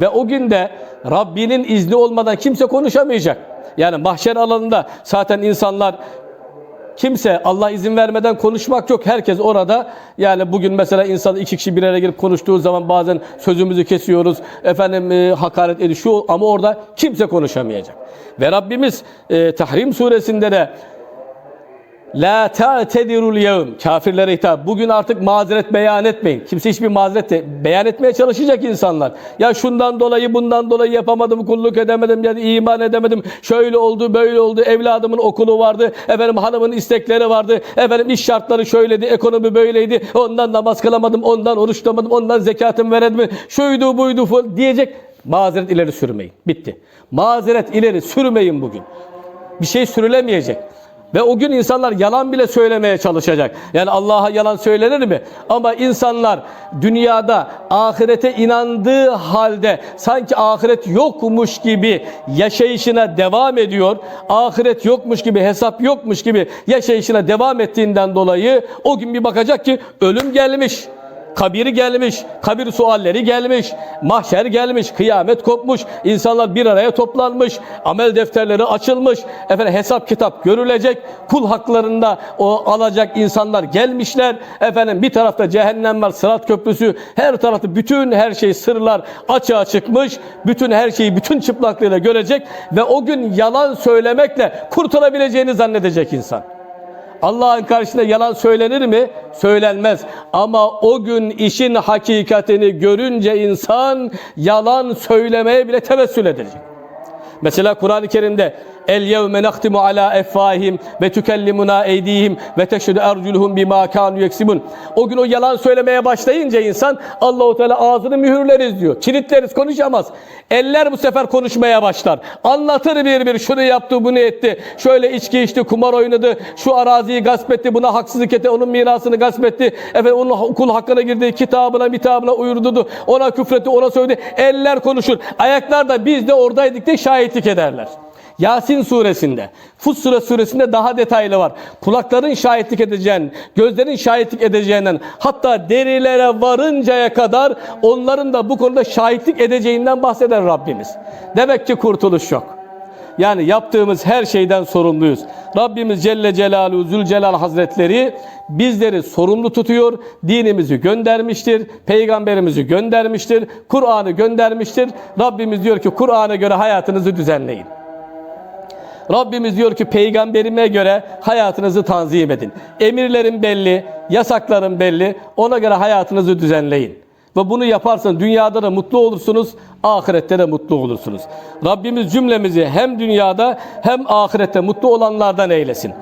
Ve o günde Rabbinin izni olmadan kimse konuşamayacak. Yani mahşer alanında zaten insanlar kimse Allah izin vermeden konuşmak yok. Herkes orada yani bugün mesela insan iki kişi bir araya gelip konuştuğu zaman bazen sözümüzü kesiyoruz. Efendim e, hakaret ediyor şu ama orada kimse konuşamayacak. Ve Rabbimiz e, Tahrim suresinde de La ta'tedirul yevm. Kafirlere hitap. Bugün artık mazeret beyan etmeyin. Kimse hiçbir mazeret de beyan etmeye çalışacak insanlar. Ya şundan dolayı bundan dolayı yapamadım, kulluk edemedim, ya iman edemedim. Şöyle oldu, böyle oldu. Evladımın okulu vardı. Efendim hanımın istekleri vardı. Efendim iş şartları şöyleydi, ekonomi böyleydi. Ondan namaz kılamadım, ondan oruç tutamadım, ondan zekatımı veremedim. Şuydu buydu falan diyecek. Mazeret ileri sürmeyin. Bitti. Mazeret ileri sürmeyin bugün. Bir şey sürülemeyecek. Ve o gün insanlar yalan bile söylemeye çalışacak. Yani Allah'a yalan söylenir mi? Ama insanlar dünyada ahirete inandığı halde sanki ahiret yokmuş gibi yaşayışına devam ediyor. Ahiret yokmuş gibi, hesap yokmuş gibi yaşayışına devam ettiğinden dolayı o gün bir bakacak ki ölüm gelmiş. Kabir gelmiş, kabir sualleri gelmiş, mahşer gelmiş, kıyamet kopmuş, insanlar bir araya toplanmış, amel defterleri açılmış, efendim hesap kitap görülecek, kul haklarında o alacak insanlar gelmişler, efendim bir tarafta cehennem var, sırat köprüsü, her tarafta bütün her şey sırlar açığa çıkmış, bütün her şeyi bütün çıplaklığıyla görecek ve o gün yalan söylemekle kurtulabileceğini zannedecek insan. Allah'ın karşısında yalan söylenir mi? Söylenmez. Ama o gün işin hakikatini görünce insan yalan söylemeye bile tevessül edecek. Mesela Kur'an-ı Kerim'de El yevme naktimu ala effahim ve tükellimuna eydihim ve teşhedü erculuhum bima kanu yeksibun. O gün o yalan söylemeye başlayınca insan Allahu Teala ağzını mühürleriz diyor. Kilitleriz konuşamaz. Eller bu sefer konuşmaya başlar. Anlatır bir bir şunu yaptı bunu etti. Şöyle içki içti kumar oynadı. Şu araziyi gasp etti buna haksızlık etti. Onun mirasını gasp etti. Efendim onun kul hakkına girdi. Kitabına mitabına uyurdu. Ona küfretti ona söyledi. Eller konuşur. Ayaklar da biz de oradaydık diye şahitlik ederler. Yasin suresinde, Fussilet suresinde daha detaylı var. Kulakların şahitlik edeceğin, gözlerin şahitlik edeceğinden, hatta derilere varıncaya kadar onların da bu konuda şahitlik edeceğinden bahseder Rabbimiz. Demek ki kurtuluş yok. Yani yaptığımız her şeyden sorumluyuz. Rabbimiz Celle Celaluhu Zülcelal Hazretleri bizleri sorumlu tutuyor. Dinimizi göndermiştir. Peygamberimizi göndermiştir. Kur'an'ı göndermiştir. Rabbimiz diyor ki Kur'an'a göre hayatınızı düzenleyin. Rabbimiz diyor ki peygamberime göre hayatınızı tanzim edin. Emirlerin belli, yasakların belli. Ona göre hayatınızı düzenleyin. Ve bunu yaparsanız dünyada da mutlu olursunuz, ahirette de mutlu olursunuz. Rabbimiz cümlemizi hem dünyada hem ahirette mutlu olanlardan eylesin.